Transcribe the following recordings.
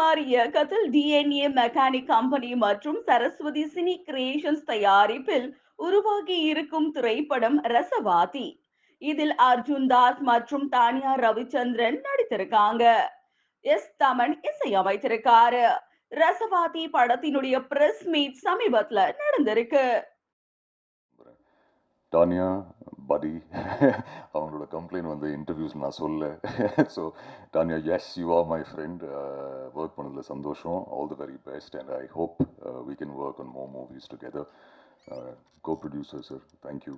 குமார் இயக்கத்தில் DNA mechanic company மற்றும் Saraswati cine creations தயாரிப்பில் உருவாகி இருக்கும் திரைப்படம் ரசவாதி. இதில் அர்ஜுன் தாஸ் மற்றும் தானியா ரவிச்சந்திரன் நடித்திருக்காங்க. எஸ் தமன் இசையமைத்திருக்காரு ரசவாதி படத்தினுடைய பிரஸ் மீட் சமீபத்துல நடந்திருக்கு. தானியா படி அவங்களோட கம்ப்ளைண்ட் வந்து இன்டர்வியூஸ் நான் சொல்ல so Tanya as you are my friend work பண்ணதில் சந்தோஷம். All the very best and I hope we can work on mo movies together co producer sir thank you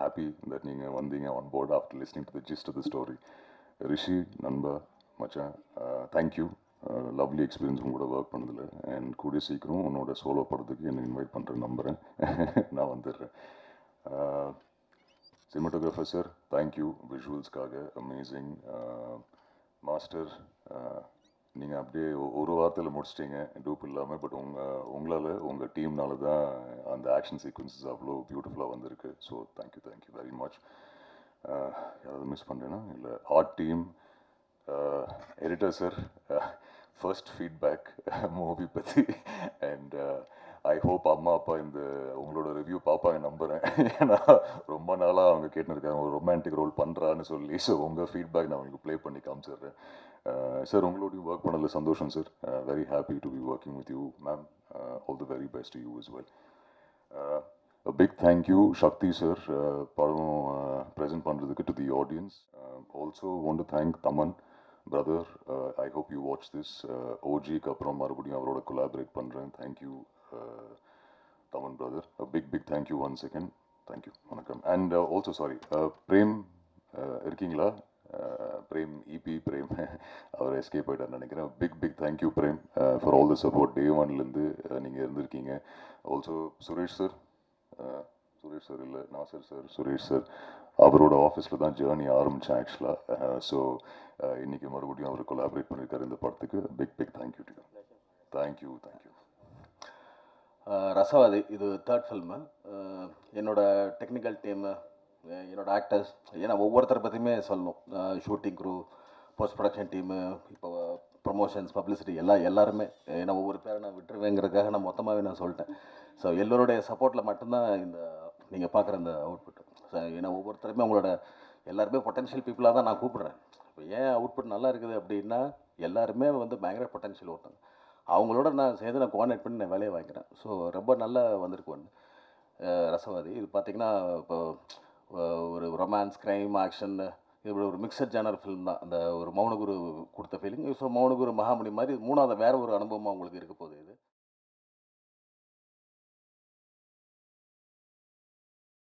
happy that நீங்கள் வந்தீங்க on board after listening to the gist of the story Rishi நண்பா மச்சான் thank you lovely experience உங்களோட work பண்ணதில். And கூடிய சீக்கிரம் உன்னோட solo படத்துக்கு என்னை இன்வைட் பண்ணுறேன் நம்புகிறேன் நான் வந்துடுறேன். Uh, சினிமாட்டோகிராஃபர் சார் தேங்க்யூ விஷுவல்ஸ்க்காக அமேசிங் மாஸ்டர் நீங்கள் அப்படியே ஒரு வாரத்தில் முடிச்சிட்டீங்க. டூப் இல்லாமல் பட் உங்கள் உங்களால் உங்கள் டீம்னால தான் அந்த ஆக்ஷன் சீக்வன்சஸ் அவ்வளோ பியூட்டிஃபுல்லாக வந்திருக்கு. So thank you thank you very much யாராவது மிஸ் பண்ணுறேன்னா இல்லை art team editor sir first feedback movie பற்றி அண்ட் ஐ ஹோப் அம்மா அப்பா இந்த உங்களோட ரிவ்யூ பாப்பாங்க நம்புகிறேன் ஏன்னா ரொம்ப நாளாக அவங்க கேட்டுருக்காங்க ஒரு ரொமான்டிக் ரோல் பண்ணுறான்னு சொல்லி. ஸோ உங்கள் ஃபீட்பேக் நான் உங்களுக்கு ப்ளே பண்ணி காமிச்சிடுறேன். Uh, சார் உங்களோடையும் ஒர்க் பண்ணதில் சந்தோஷம் sir very happy to be working with you ma'am all the very best you is well big thank you Shakti sir படம் ப்ரெசென்ட் பண்ணுறதுக்கு to the audience also won't thank Thaman brother I hope you watch this ஓஜிக்கு அப்புறம் மறுபடியும் அவரோட collaborate பண்ணுறேன் thank you Thaman brother big big thank you one second thank you வணக்கம் and also sorry Prem இருக்கீங்களா Uh, Prem இபி பிரேம் அவர் escape ஆகிட்டார் நினைக்கிறேன். Big big thank you Prem for all the support day ஒன்லேருந்து நீங்கள் இருந்திருக்கீங்க. Also Suresh sir Suresh sir இல்லை நாசர் சார் சுரேஷ் சார் அவரோட ஆஃபீஸில் தான் ஜேர்னி ஆரம்பித்தேன் ஆக்சுவலாக ஸோ இன்னைக்கு மறுபடியும் அவர் கொலாபரேட் பண்ணியிருக்காரு இந்த படத்துக்கு. Big big thank you to thank you thank you ah Rasavathi இது தேர்ட் ஃபில்மு என்னோட டெக்னிக்கல் டீமு என்னோட ஆக்டர்ஸ் ஏன்னா ஒவ்வொருத்தரை பற்றியுமே சொல்லணும். Shooting crew post production team இப்போ ப்ரொமோஷன்ஸ் பப்ளிசிட்டி எல்லாம் எல்லாருமே. ஏன்னா ஒவ்வொரு பேரை நான் விட்டுருவேங்கிறதுக்காக நான் மொத்தமாகவே நான் சொல்லிட்டேன். ஸோ எல்லோருடைய சப்போர்ட்டில் மட்டும்தான் இந்த நீங்கள் பார்க்குற இந்த அவுட்புட் ஸோ ஏன்னா ஒவ்வொருத்தருமே உங்களோட எல்லாருமே பொட்டன்ஷியல் பீப்புளாக தான் நான் கூப்பிட்றேன். இப்போ ஏன் அவுட்புட் நல்லா இருக்குது அப்படின்னா எல்லாருமே வந்து பயங்கர பொட்டன்ஷியல் ஒருத்தங்க. அவங்களோட நான் சேர்ந்து நான் கோஆர்டினேட் பண்ணி நான் வேலையை வாங்கிக்கிறேன். ஸோ ரொம்ப நல்லா வந்திருக்கு ஒன்று ரசவாதி. இது பார்த்தீங்கன்னா இப்போ ஒரு ரொமான்ஸ் க்ரைம் ஆக்ஷன் இது ஒரு மிக்சட் ஜேனர் ஃபிலிம் தான். அந்த ஒரு மௌனகுரு கொடுத்த ஃபீலிங் ஸோ மௌனகுரு மகாமணி மாதிரி மூணாவது வேறு ஒரு அனுபவமாக உங்களுக்கு இருக்க போகுது.